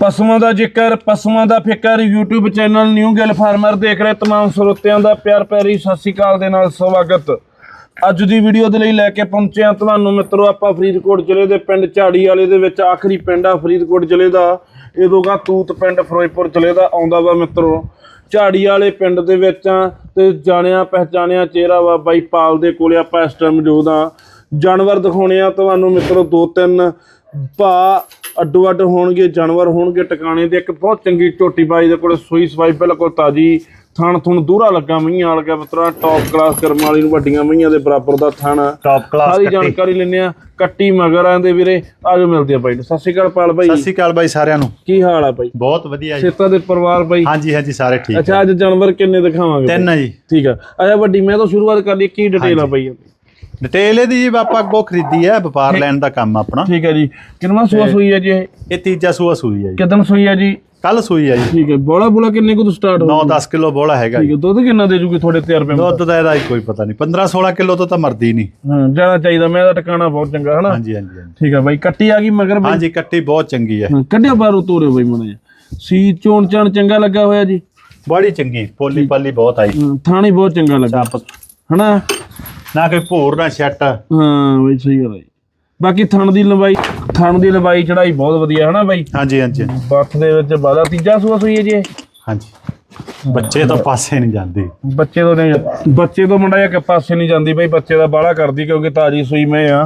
ਪਸ਼ੂਆਂ ਦਾ ਜ਼ਿਕਰ, ਪਸ਼ੂਆਂ ਦਾ ਫਿਕਰ, YouTube channel new Gill farmer ਦੇਖ ਰਹੇ ਤਮਾਮ ਸਰੋਤਿਆਂ ਦਾ ਪਿਆਰ ਭਰੀ ਸਤਿ ਸ਼੍ਰੀ ਅਕਾਲ ਦੇ ਨਾਲ ਸਵਾਗਤ। ਅੱਜ ਦੀ ਵੀਡੀਓ ਦੇ ਲਈ ਲੈ ਕੇ ਪਹੁੰਚੇ ਹਾਂ ਤੁਹਾਨੂੰ ਮਿੱਤਰੋ, ਆਪਾਂ ਫਰੀਦਕੋਟ ਜ਼ਿਲ੍ਹੇ ਦੇ ਪਿੰਡ ਝਾੜੀ ਵਾਲੇ ਦੇ ਵਿੱਚ, ਆਖਰੀ ਪਿੰਡ ਆ ਫਰੀਦਕੋਟ ਜ਼ਿਲ੍ਹੇ ਦਾ। ਇਹਦੋਗਾ ਤੂਤ ਪਿੰਡ ਫਿਰੋਜ਼ਪੁਰ ਜ਼ਿਲ੍ਹੇ ਦਾ ਆਉਂਦਾ ਵਾ ਮਿੱਤਰੋ। ਝਾੜੀ ਵਾਲੇ ਪਿੰਡ ਦੇ ਵਿੱਚ ਆ ਤੇ ਜਾਣਿਆ, ਪਹਿਚਾਣਿਆ ਚਿਹਰਾ ਵਾ ਬਾਈ ਪਾਲ ਦੇ ਕੋਲੇ ਆਪਾਂ ਇਸ ਟਾਈਮ ਮੌਜੂਦ ਆ। ਜਾਨਵਰ ਦਿਖਾਉਣੇ ਆ ਤੁਹਾਨੂੰ ਮਿੱਤਰੋ, ਦੋ ਤਿੰਨ ਭਾ ਅੱਡੋ ਅੱਡ ਹੋਣਗੇ ਜਾਨਵਰ ਹੋਣਗੇ ਟਿਕਾਣੇ ਦੇ ਇੱਕ ਬਹੁਤ ਚੰਗੀ ਝੋਟੀ ਬਾਈ ਦੇ ਕੋਲ ਸੂਈ ਸਵਾਈ ਬਿਲਕੁਲ ਤਾਜੀ ਥਣ ਥੁਣ ਦੂਰਾ ਲੱਗਾ ਮਈਆਂ ਵਾਲ ਗਿਆ ਮਿੱਤਰਾ ਟੌਪ ਕਲਾਸ ਕਰਮ ਵਾਲੀ ਨੂੰ ਵੱਡੀਆਂ ਮਈਆਂ ਦੇ ਬਰਾਬਰ ਦਾ ਥਣ। ਟੌਪ ਕਲਾਸ ਸਾਰੀ ਜਾਣਕਾਰੀ ਲੈਣੇ ਆ ਕੱਟੀ ਮਗਰ ਆਂਦੇ ਵੀਰੇ ਆਜੋ ਮਿਲਦੇ ਆ ਬਾਈ ਨੂੰ। ਸਤਿ ਸ਼੍ਰੀ ਅਕਾਲ ਪਾਲ ਬਾਈ। ਸਤਿ ਸ਼੍ਰੀ ਅਕਾਲ ਬਾਈ ਸਾਰਿਆਂ ਨੂੰ। ਕੀ ਹਾਲ ਆ ਬਾਈ? ਬਹੁਤ ਵਧੀਆ ਜੀ। ਸੇਤਾ ਦੇ ਪਰਿਵਾਰ ਬਾਈ? ਹਾਂਜੀ ਹਾਂਜੀ ਸਾਰੇ ਠੀਕ ਅੱਛਾ ਅੱਜ ਜਾਨਵਰ ਕਿੰਨੇ ਦਿਖਾਵਾਂਗੇ? ਤਿੰਨ ਆ ਜੀ। ਠੀਕ ਆ। ਅੱਛਾ ਵੱਡੀ ਮੈਂ ਤਾਂ ਸ਼ੁਰੂਆਤ ਕਰ ਲਈ ਕੀ ਡਿਟੇਲ ਆ ਬਾਈ? ਡਿਟੇਲ ਇਹਦੀ ਜੀ ਆਪਾਂ ਅੱਗੋਂ ਖਰੀਦੀ ਹੈ ਵਪਾਰ ਲੈਣ ਦਾ ਕੰਮ ਆਪਣਾ। ਠੀਕ ਹੈ ਜੀ। ਕਿੰਨਾ ਸੂਆ ਸੂਈ ਹੈ ਜੀ ਇਹ? ਇਹ ਤੀਜਾ ਸੂਆ ਸੂਈ ਹੈ ਜੀ। ਕਿਦਨ ਸੂਈ ਹੈ ਜੀ? ਕੱਲ ਸੂਈ ਹੈ ਜੀ। ਠੀਕ ਹੈ ਬੋਲਾ ਬੋਲਾ ਕਿੰਨੇ ਕੁ ਤੋਂ ਸਟਾਰਟ ਹੋ 9-10 ਕਿਲੋ ਬੋਲਾ ਹੈਗਾ ਠੀਕ ਹੈ ਦੁੱਧ ਕਿੰਨਾ ਦੇ ਜੂਗੀ ਤੁਹਾਡੇ ਤੇ ਰੁਪਏ ਦੁੱਧ ਦਾ ਇਹਦਾ ਕੋਈ ਪਤਾ ਨਹੀਂ। 15-16 ਕਿਲੋ ਤੋਂ ਤਾਂ ਮਰਦੀ ਨਹੀਂ। ਹਾਂ ਜਾਣਾ ਚਾਹੀਦਾ। ਮੈਂ ਇਹਦਾ ਟਿਕਾਣਾ ਬਹੁਤ ਚੰਗਾ ਹਨਾ? ਹਾਂਜੀ ਹਾਂਜੀ ਹਾਂਜੀ। ਠੀਕ ਹੈ ਬਾਈ। ਕੱਟੀ ਆ ਗਈ ਮਗਰ ਬਾਈ? ਹਾਂਜੀ ਕੱਟੀ ਬਹੁਤ ਚੰਗੀ ਹੈ ਕੱਢਿਓ ਬਾਹਰੋਂ ਤੋਰਿਓ ਬਾਈ ਮਣਾ ਸੀ ਚੋਣ ਚਾਣ ਚੰਗਾ ਲੱਗਾ ਹੋਇਆ ਜੀ? ਬੜੀ ਚੰਗੀ। ਪੋਲੀ ਪਾਲੀ ਬਹੁਤ ਆਈ। ਥਾਣੀ ਬਹੁਤ ਚੰਗਾ ਲੱਗਾ। ਹਨਾ? ਨਾ ਕੋਈ ਭੋਰ ਨਾ ਛੱਟ ਹਾਂ ਬਾਈ ਸਹੀ ਗੱਲ ਹੈ। ਬਾਕੀ ਥਣ ਦੀ ਲੰਬਾਈ ਥਣ ਦੀ ਲੰਬਾਈ ਚੜਾਈ ਬਹੁਤ ਵਧੀਆ ਹਨਾ ਬਾਈ ਹਾਂਜੀ ਹਾਂਜੀ ਬੱਠ ਦੇ ਵਿੱਚ ਬਾਲਾ ਤੀਜਾ ਸੂਆ ਸੂਈ ਹੈ ਜੀ ਇਹ? ਹਾਂਜੀ ਬੱਚੇ ਤਾਂ ਪਾਸੇ ਨਹੀਂ ਜਾਂਦੇ। ਬੱਚੇ ਤੋਂ ਨਹੀਂ ਬੱਚੇ ਤੋਂ ਮੁੰਡਾ ਇੱਕ ਪਾਸੇ ਨਹੀਂ ਜਾਂਦੀ ਬਈ ਬੱਚੇ ਦਾ ਬਾਲਾ ਕਰਦੀ ਕਿਉਂਕਿ ਤਾਜੀ ਸੂਈ ਮੈਂ ਆ।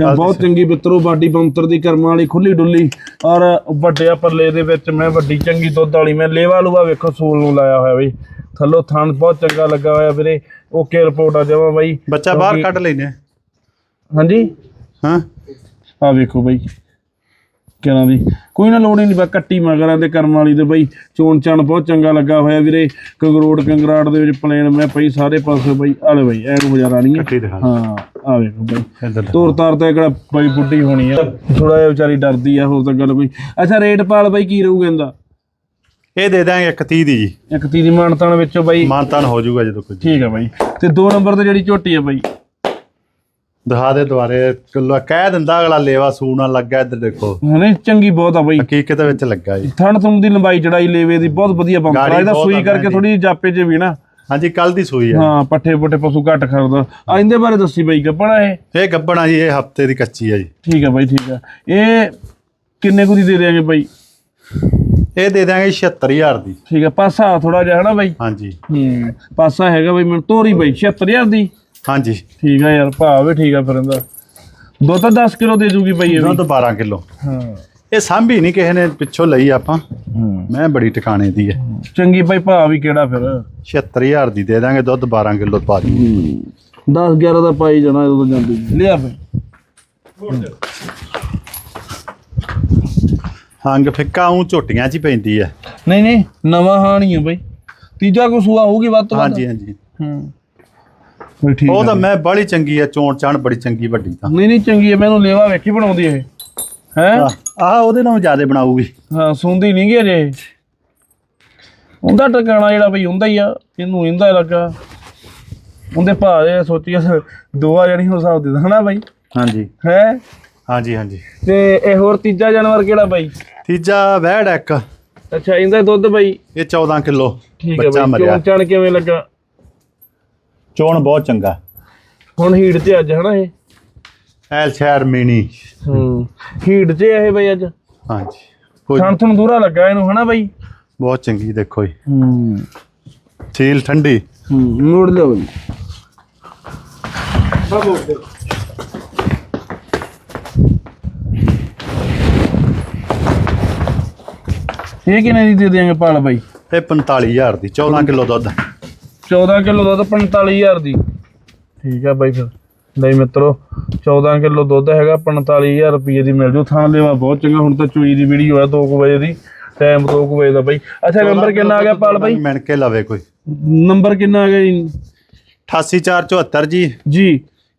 ਬਹੁਤ ਚੰਗੀ ਬਿੱਤਰੋ ਬਾਡੀ ਬੰਤਰ ਦੀ ਕਰਮਾਂ ਵਾਲੀ ਖੁੱਲੀ ਡੁੱਲੀ। ਔਰ ਵੱਡਿਆ ਪੱਲੇ ਦੇ ਵਿੱਚ ਮੈਂ ਵੱਡੀ ਚੰਗੀ ਦੁੱਧ ਵਾਲੀ ਮੈਂ ਲੇਵਾ ਲੂਆ ਵੇਖੋ ਸੂਲ ਨੂੰ ਲਾਇਆ ਹੋਇਆ ਬਈ। ਥੱਲੋਂ ਥਣ ਬਹੁਤ ਚੰਗਾ ਲੱਗਾ ਹੋਇਆ ਵੀਰੇ। ਓਕੇ ਰਿਪੋਰਟ ਆ ਜਾਵਾ ਬਾਈ। ਬੱਚਾ ਬਾਹਰ ਕੱਢ ਲੈਨੇ ਹਾਂਜੀ? ਹਾਂ। ਆ ਵੇਖੋ ਬਈ। ਕਿਹਨਾਂ ਦੀ ਕੋਈ ਨਾ ਲੋੜ ਹੀ ਨਹੀਂ ਬਾ ਕੱਟੀ ਮਗਰਾਂ ਦੇ ਕਰਮ ਵਾਲੀ ਤੇ ਬਈ ਚੋਣ ਚਣ ਬਹੁਤ ਚੰਗਾ ਲੱਗਾ ਹੋਇਆ ਵੀਰੇ। ਕੰਗਰੋੜ ਕੰਗਰਾੜ ਦੇ ਵਿੱਚ ਪਲੇਨ ਮੈਂ ਪਈ ਸਾਰੇ ਪਾਸੇ ਬਈ ਆਲੇ ਬਈ ਐਨੂੰ ਗੁਜ਼ਾਰਾ ਨਹੀਂ ਹੈ ਹਾਂ ਆ ਵੇਖੋ ਬਈ। ਤੋਰ ਤਾਰ ਤਾਂ ਕਿਹੜਾ ਬਈ ਬੁੱਢੀ ਹੋਣੀ ਆ। ਥੋੜਾ ਜਿਹਾ ਵਿਚਾਰੀ ਡਰਦੀ ਆ ਹੋਰ ਤਾਂ ਗੱਲ ਕੋਈ। ਅੱਛਾ ਰੇਟ ਪਾਲ ਬਈ ਕੀ ਰਹੂਗਾ ਇਹਦਾ? ਇਹ ਦੇ ਦਾਂਗੇ ਇੱਕ 30 ਦੀ ਜੀ। ਇੱਕ ਤੀਰੀ ਮਾਨਤਾਨ ਵਿੱਚੋਂ ਬਈ ਮਾਨਤਾਨ ਹੋ ਜਾਊਗਾ ਜਦੋਂ ਕੋਈ ਠੀਕ ਆ ਬਈ। ਤੇ ਦੋ ਨੰਬਰ ਤੇ ਜਿਹੜੀ ਝੋਟੀ ਆ ਬਈ। ਦਿਖਾ ਦੇ ਦੁਆਰੇ ਕਿਲੋ ਕਹਿ ਦਿੰਦਾ ਅਗਲਾ ਲੇਵਾ ਸੂਣਾ ਲੱਗਾ ਇੱਧਰ ਦੇਖੋ। ਹਨੇ ਚੰਗੀ ਬਹੁਤ ਆ ਬਈ। ਹਕੀਕਤ ਵਿੱਚ ਲੱਗਾ ਜੀ। ਥਣ ਤੁਮ ਦੀ ਲੰਬਾਈ ਚੜਾਈ ਲੇਵੇ ਦੀ ਬਹੁਤ ਵਧੀਆ ਬੰਪਰ ਆ। ਗਾੜੀ ਇਹਦਾ ਸੂਈ ਆ ਕਰਕੇ ਥੋੜੀ ਜਾਪੇ ਚ ਵੀ ਨਾ। ਹਾਂਜੀ ਕੱਲ ਦੀ ਸੂਈ ਹੈ ਹਾਂ ਪੱਠੇ ਪੁੱਠੇ ਪਸ਼ੂ ਘੱਟ ਖੜਦਾ। ਆ ਇਹਦੇ ਬਾਰੇ ਦੱਸੀ ਬਈ ਗੱਪਣਾ ਇਹ? ਇਹ ਗੱਬਣਾ ਜੀ ਇਹ ਹਫ਼ਤੇ ਦੀ ਕੱਚੀ ਹੈ ਜੀ। ਠੀਕ ਆ ਬਾਈ ਠੀਕ ਆ। ਇਹ ਕਿੰਨੇ ਕੁ ਦੀ ਦੇ ਦੇਾਂਗੇ ਬਾਈ? ਇਹ ਦੇ ਦਾਂਗੇ 76000 ਦੀ। ਠੀਕ ਆ ਪਾਸਾ ਥੋੜਾ ਜਿਹਾ ਹਨਾ ਬਾਈ? ਹਾਂਜੀ। ਹੂੰ ਪਾਸਾ ਹੈਗਾ ਬਾਈ ਮੈਨੂੰ ਤੋਰੀ ਬਾਈ 76000 ਦੀ। ਹਾਂਜੀ। ਠੀਕ ਆ ਯਾਰ ਭਾਅ ਵੀ ਠੀਕ ਆ ਫਿਰ ਇਹਦਾ ਦੋ। ਤਾਂ 10 ਕਿਲੋ ਦੇ ਜੂਗੀ ਬਾਈ ਇਹ ਵੀ। ਦੁੱਧ 12 ਕਿਲੋ। ਹਾਂ। ਇਹ ਸਾਂਭੀ ਨਹੀਂ ਕਿਸੇ ਨੇ ਪਿੱਛੋਂ ਲਈ ਆਪਾਂ। ਮੈਂ ਬੜੀ ਟਿਕਾਣੇ ਦੀ ਹੈ। ਚੰਗੀ ਬਾਈ ਭਾਅ ਵੀ ਕਿਹੜਾ ਫਿਰ? 76000 ਦੀ ਦੇ ਦਾਂਗੇ ਦੁੱਧ 12 ਕਿਲੋ ਪਾ ਦੀ। 10 11 ਦਾ ਪਾਈ ਜਾਣਾ ਜਦੋਂ ਜਾਂਦੀ। ਲਿਆ ਫਿਰ। ਹੰਗ ਫਿੱਕਾ ਉਂ ਝੋਟੀਆਂ 'ਚ ਹੀ ਪੈਂਦੀ ਹੈ ਨਹੀਂ ਨਹੀਂ ਨਵਾਂ ਹਾਣੀ ਆ ਬਾਈ। ਤੀਜਾ ਕੋ ਸੂਆ ਹੋਊਗੀ ਵੱਧ ਤੋਂ ਵੱਧ। ਹਾਂਜੀ ਹਾਂਜੀ। ਹੂੰ। ਠੀਕ ਉਹ ਤਾਂ ਮੈਂ ਬੜੀ ਚੰਗੀ ਹੈ ਚੋਣ ਚਾਣ ਬੜੀ ਚੰਗੀ ਵੱਡੀ ਤਾਂ। ਨਹੀਂ ਨਹੀਂ ਚੰਗੀ ਹੈ ਮੈਨੂੰ ਲੇਵਾ ਵੇਖੀ ਬਣਾਉਂਦੀ ਇਹ। ਹੈ? ਆਹ ਉਹਦੇ ਨਾਲੋਂ ਜ਼ਿਆਦਾ ਬਣਾਊਗੀ। ਹਾਂ ਸੁਣਦੀ ਨਹੀਂ ਗੇ ਜੇ ਉਹਦਾ ਟਿਕਾਣਾ ਜਿਹੜਾ ਬਈ ਹੁੰਦਾ ਹੀ ਆ ਇਹਨੂੰ ਇਹਦਾ ਲੱਗਾ। ਉਹਦੇ ਭਾਅ ਇਹ ਸੋਚੀਏ ਦੋਆ ਜਣੀ ਹੋ ਸਕਦੀ ਹਨਾ ਬਾਈ? ਹਾਂਜੀ। ਹੈ? ਹਾਂਜੀ ਹਾਂਜੀ। ਤੇ ਇਹ ਹੋਰ ਤੀਜਾ ਜਾਨਵਰ ਕਿਹੜਾ ਬਾਈ? ਤੀਜਾ ਵਹਿੜ ਇੱਕ। ਅੱਛਾ ਇਹਦਾ ਦੁੱਧ ਬਾਈ? ਇਹ 14 ਕਿਲੋ। ਬੱਚਾ ਮਰਿਆ। ਚੋਣ ਚਣ ਕਿਵੇਂ ਲੱਗਾ? ਚੋਣ ਬਹੁਤ ਚੰਗਾ। ਹੁਣ ਹੀਟ ਤੇ ਅੱਜ ਹਨਾ ਇਹ? ਐਲ ਸ਼ਹਿਰ ਮਿਨੀ ਹੂੰ ਹੀਟ ਤੇ ਇਹ ਬਾਈ ਅੱਜ? ਹਾਂਜੀ ਕੋਈ ਥਣ ਦੂਰਾ ਲੱਗਾ ਇਹਨੂੰ ਹਨਾ ਬਾਈ? ਬਹੁਤ ਚੰਗੀ ਦੇਖੋ ਜੀ ਹੂੰ। ਸੀਲ ਠੰਡੀ। ਹੂੰ ਮੋੜ ਲਿਓ ਬਾਈ। ਇਹ ਕਿੰਨੇ ਦੀ ਦੇ ਦਿਆਂਗੇ ਪਾਲ ਬਾਈ? ਇਹ 45000 ਦੀ 14 ਕਿਲੋ ਦੁੱਧ। 14 ਕਿਲੋ ਦੁੱਧ 45000 ਦੀ। ਠੀਕ ਆ ਬਾਈ ਫਿਰ। ਲਈ ਮਿੱਤਰੋ 14 ਕਿਲੋ ਦੁੱਧ ਹੈਗਾ 45000 ਰੁਪਏ ਦੀ ਮਿਲ ਜੂ। ਥਾਂ ਦੇਵਾ ਬਹੁਤ ਚੰਗਾ ਹੁਣ ਤਾਂ ਚੋਈ ਦੀ ਵੀਡੀਓ ਹੈ 2 ਵਜੇ ਦੀ। ਟਾਈਮ 2 ਵਜੇ ਦਾ ਬਾਈ। ਅੱਛਾ ਨੰਬਰ ਕਿੰਨਾ ਆ ਗਿਆ ਪਾਲ ਬਾਈ? ਮਿਣ ਕੇ ਲਵੇ ਕੋਈ। ਨੰਬਰ ਕਿੰਨਾ ਆ ਗਿਆ ਜੀ? 88474 ਜੀ। ਜੀ।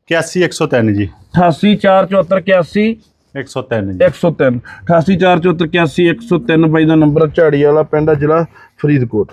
81103 ਜੀ। 884481 103 ਜੀ। 103 884481 103 ਬਾਈ ਦਾ ਨੰਬਰ ਝਾੜੀ ਵਾਲਾ ਪਿੰਡ ਆ ਜ਼ਿਲ੍ਹਾ ਫਰੀਦਕੋਟ।